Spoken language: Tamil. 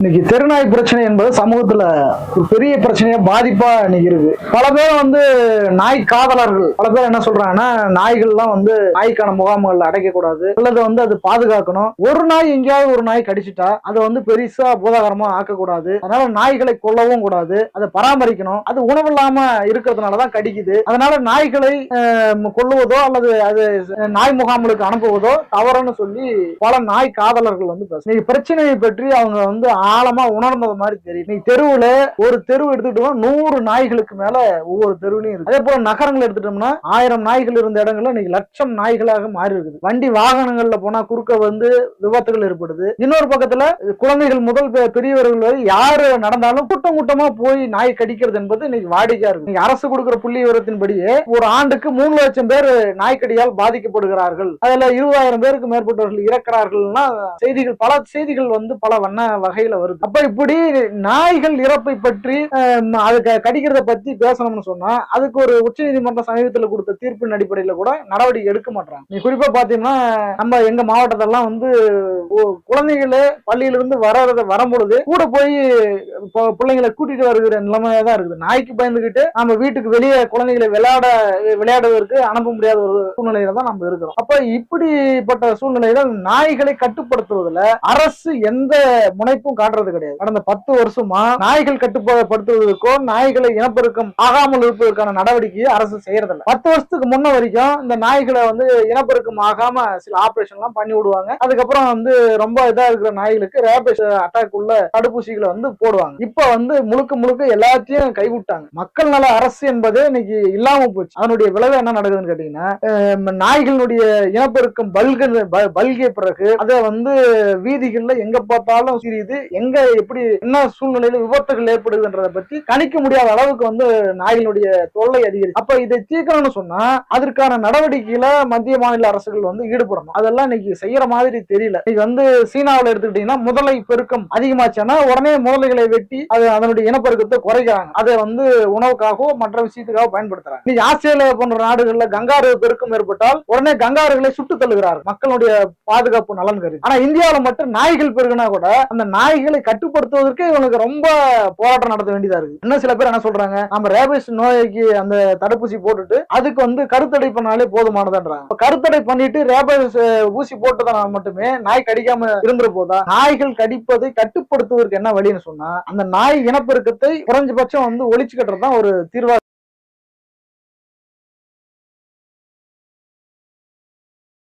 இன்னைக்கு தெருநாய் பிரச்சனை என்பது சமூகத்துல ஒரு பெரிய பிரச்சனையா பாதிப்பா இன்னைக்கு இருக்கு பல பேர் வந்து நாய் காதலர்கள். பல பேர் என்ன சொல்றாங்கன்னா நாய்கள்லாம் வந்து நாய்க்கான முகாம்கள் அடைக்க கூடாது அல்லது வந்து அது பாதுகாக்கணும். ஒரு நாய் எங்கேயாவது ஒரு நாய் கடிச்சிட்டா அதை வந்து பெருசா பூதாகரமா ஆக்கக்கூடாது. அதனால நாய்களை கொல்லவும் கூடாது. அதை பராமரிக்கணும். அது உணவில்லாம இருக்கிறதுனாலதான் கடிக்குது. அதனால நாய்களை கொள்ளுவதோ கொல்லுவதோ அல்லது அது நாய் முகாம்களுக்கு அனுப்புவதோ தவறுன்னு சொல்லி பல நாய் காதலர்கள் வந்து பேசுறாங்க. பிரச்சனையை பற்றி அவங்க வந்து ஆழமா உணர்ந்தது மாதிரி தெரியும். நீ தெருவுல ஒரு தெருவு எடுத்துக்கிட்டோம்னா நூறு நாய்களுக்கு மேல ஒவ்வொரு தெருவுலையும் இருக்கு. அதே போல நகரங்கள் எடுத்துட்டோம்னா ஆயிரம் நாய்கள் இருந்த இடங்கள்ல இன்னைக்கு லட்சம் நாய்களாக மாறி இருக்குது. வண்டி வாகனங்கள்ல போனா குறுக்க வந்து விபத்துகள் ஏற்படுது. இன்னொரு பக்கத்துல குழந்தைகள் முதல் பெ- பெரியவர்கள் வரை யாரு நடந்தாலும் கூட்டம் கூட்டமா போய் நாய் கடிக்கிறது என்பது இன்னைக்கு வாடிக்கையா இருக்கு. இன்னைக்கு அரசு கொடுக்கிற புள்ளி விவரத்தின்படியே ஒரு ஆண்டுக்கு மூணு லட்சம் பேர் நாய்க்கடியால் பாதிக்கப்படுகிறார்கள். அதுல இருபதாயிரம் பேருக்கு மேற்பட்டவர்கள் இறக்கிறார்கள்னா செய்திகள் பல செய்திகள் வந்து பல வண்ண வகையில வருது. அப்ப இப்படி நாய்கள் இறப்பை பற்றி அது க- கடிக்கிறத பத்தி பேசணும்னு சொன்னா அதுக்கு ஒரு உச்சநீதிமன்றம் சமீபத்துல கொடுத்த தீர்ப்பின் அடிப்படையில கூட நடவடிக்கை எடுக்க மாட்டாங்க நீ குறிப்பா பாத்தீங்கன்னா நம்ம எங்க மாவட்டத்தெல்லாம் வந்து குழந்தைகளே பள்ளியிலிருந்து வர்றத வரும்பொழுது கூட போய் இப்போ பிள்ளைங்களை கூட்டிட்டு வருகிற நிலைமையா தான் இருக்குது. நாய்க்கு பயந்துகிட்டு நம்ம வீட்டுக்கு வெளியே குழந்தைகளை விளையாட விளையாடுவதற்கு அனுப்ப முடியாத ஒரு சூழ்நிலையில தான் நம்ம இருக்கிறோம். அப்ப இப்படிப்பட்ட சூழ்நிலையில நாய்களை கட்டுப்படுத்துவதில் அரசு எந்த முனைப்பும் காட்டுறது கிடையாது. கடந்த பத்து வருஷமா நாய்கள் கட்டுப்படுத்துவதற்கோ நாய்களை இனப்பெருக்கம் ஆகாமல் இருப்பதற்கான நடவடிக்கையை அரசு செய்யறதில்ல. பத்து வருஷத்துக்கு முன்ன வரைக்கும் இந்த நாய்களை வந்து இனப்பெருக்கம் ஆகாம சில ஆபரேஷன் எல்லாம் பண்ணி விடுவாங்க. அதுக்கப்புறம் வந்து ரொம்ப இதா இருக்கிற நாய்களுக்கு ரேபிஸ் அட்டாக் உள்ள தடுப்பூசிகளை வந்து போடுவாங்க. இப்ப வந்து முழுக்க முழுக்க எல்லாத்தையும் கைவிட்டாங்க. மக்கள் நல அரசு என்பதே இன்னைக்கு இல்லாம போச்சு. அதனுடைய விளைவு என்ன நடக்குதுன்னு கேட்டீங்கன்னா நாய்களுடைய இனப்பெருக்கம் பல்கு பல்கிய பிறகு அதை வந்து வீதிகள்ல எங்க பார்த்தாலும் சிரியுது எங்க எப்படி என்ன சூழ்நிலையில விபத்துகள் ஏற்படுதுன்றதை பத்தி கணிக்க முடியாத அளவுக்கு வந்து நாய்களுடைய தொல்லை அதிகரிச்சு. அப்ப இதை தீர்க்கணும்னு சொன்னா அதற்கான நடவடிக்கையில மத்திய மாநில அரசுகள் வந்து ஈடுபடணும். அதெல்லாம் இன்னைக்கு செய்யற மாதிரி தெரியல. இன்னைக்கு வந்து சீனாவில் எடுத்துக்கிட்டீங்கன்னா முதலை பெருக்கம் அதிகமாச்சுன்னா உடனே முதலைகளை வெட்டி அது அதனுடைய இனப்பெருக்கத்தை குறைக்கிறாங்க. அதை வந்து உணவுக்காகவோ மற்ற விஷயத்துக்காக பயன்படுத்துறாங்க. இன்னைக்கு ஆஸ்திரேலியா போன்ற நாடுகள்ல கங்காரு பெருக்கம் ஏற்பட்டால் உடனே கங்காருகளை சுட்டு தள்ளுகிறார் மக்களுடைய பாதுகாப்பு நலன் கருதி. ஆனா இந்தியாவில மட்டும் நாய்கள் பெருகுனா கூட அந்த நாய்கள் கட்டுப்படுத்துவதற்கு இவனுக்கு ரொம்ப போராட்டம் நடத்த வேண்டியதா இருக்கு. இன்னும் சில பேர் என்ன சொல்றாங்க? நம்ம ரேபிஸ் நோய்க்கு அந்த தடுப்பூசி போட்டுட்டு அதுக்கு வந்து கருத்தடை பண்ணாலே போதுமானதுன்றாங்க. கருத்தடை பண்ணிட்டு ரேபிஸ் ஊசி போட்டதனால மட்டுமே நாய் கடிக்காம இருந்துற போதா? நாய்கள் கடிப்பதை கட்டுப்படுத்துவதற்கு என்ன வழின்னு சொன்னா அந்த நாய் இனப்பெருக்கத்தை குறைஞ்சபட்சம் வந்து ஒழிச்சு கட்டுறது தான் ஒரு தீர்வா